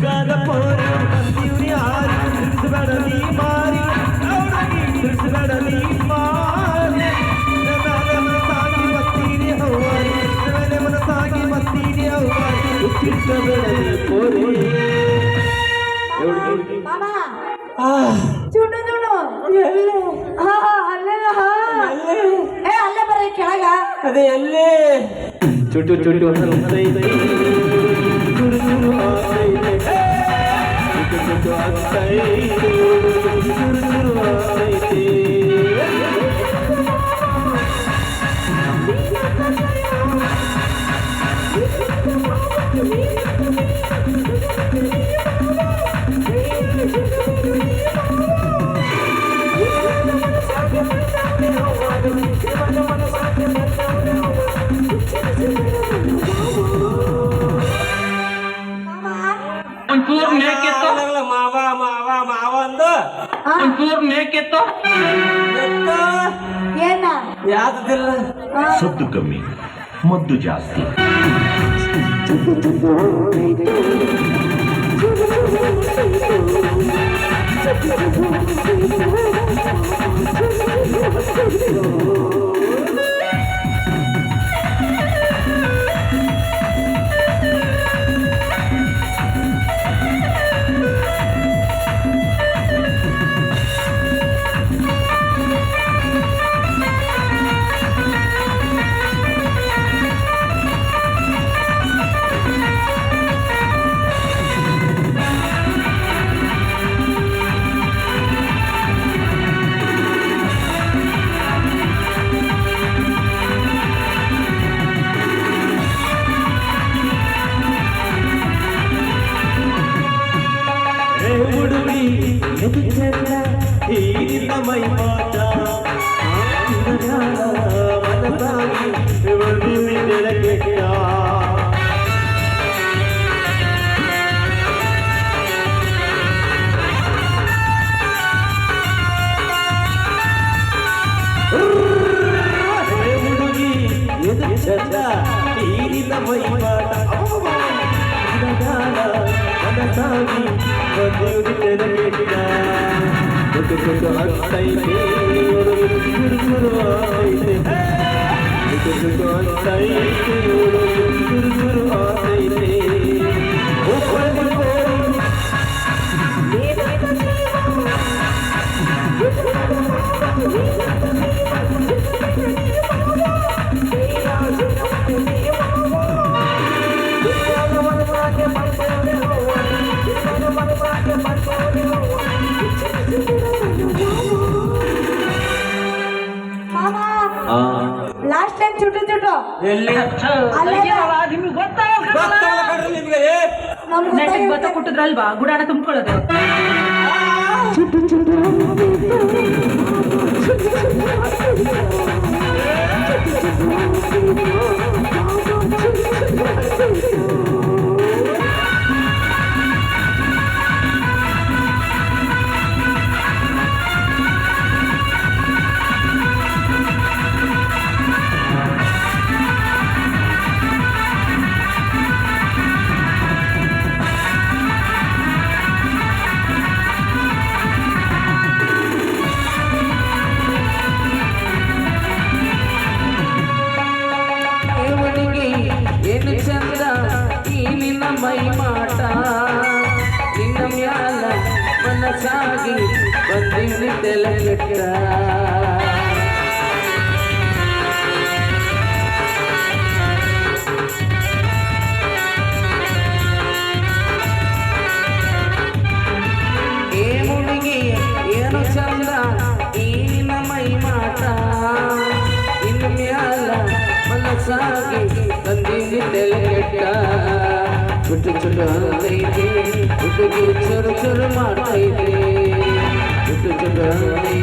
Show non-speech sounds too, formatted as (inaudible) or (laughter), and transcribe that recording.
തിരിച്ചുകാതെ പോരും കത്തിയുടെ ആരും തിരിച്ചുവേട നീ മാറി അവിടെ നീ തിരിച്ചുവേട നീ മാറി മനസ്സാകി മത്തീരെ ഹവാരി മനസ്സാകി മത്തീരെ ഹവാരി തിരിച്ചുവേട നീ പോരേ ಚುಂಡು ಚುಂಡು ಅಲ್ಲೇ ಅಲ್ಲೇ ಬರ ಕೆಳಗ ಅದೇ ಅಲ್ಲೇ ಚುಟ್ಟು ಚುಟ್ಟು ಅಂತ ಒಂಚೂರು ಮೇಕೆತ್ತು? ಮಾವ ಮಾವ ಮಾವ ಅಂದು? ಒಂಚೂರು ಮೇಕೆತ್ತು? ಏನ? ಯಾವ್ದಿಲ್ಲ ಸದ್ದು ಕಮ್ಮಿ ಮದ್ದು ಜಾಸ್ತಿ. ಏ (laughs) ಎದು ಚಂದ ಹೀರಿದ ಮೈ ಮಾಟ ಮನಸಾಗಿ ಬಂದಿರುತ್ತದೆ ಕೆಟ್ಟ ಚುಟು ಚುಟು ಆಗ್ತೈತೆ ಚುರು ಚುರು ಆಗ್ತೈತೆ ಚುಟು ಚುಟು ಆಗ್ತೈತೆ ಚುರು ಚುರು ಚುಟು ಚುಟು ಎಲ್ಲಿ? ಅಲ್ಲೇ ನಿಮ್ಗೆ ಗೊತ್ತಾಗಲ್ಲ ಗೊತ್ತಾಗಲ್ಲ ಕಣ್ರೀ ನಿಮ್ಗೆ. ಏ? ನಮ್ಗೆ ನೆಟ್ಟಿಗೆ ಭತ್ತ ಕೊಟ್ಟಿದ್ರಲ್ವಾ? ಗುಡಾಣ ತುಂಬ್ಕೊಳ್ಳೋದು. ಇವನಿಗೆ ಮನಸ್ಸಾಗಿ ಬಂದಿದ್ದೆಲ್ಲ ಕೆಟ್ಟ ಏ ಹುಡುಗಿ ಏನು ಚಂದ ಈ ನಿನ್ನ ಮೈ ಮಾಟ ಇನ್ನು ಮ್ಯಾಲ ಮನಸ್ಸಾಗಿ ತಂದಿದ್ದೆಲ್ಲ ಕೆಟ್ಟ ಚುಟ್ಟು ಚುಟ್ಟು ಅಂದೈತೆ ಹುಡುಗಿ ಚುರು ಚುರು ಮಾಡ್ತೈತೆ Thank you.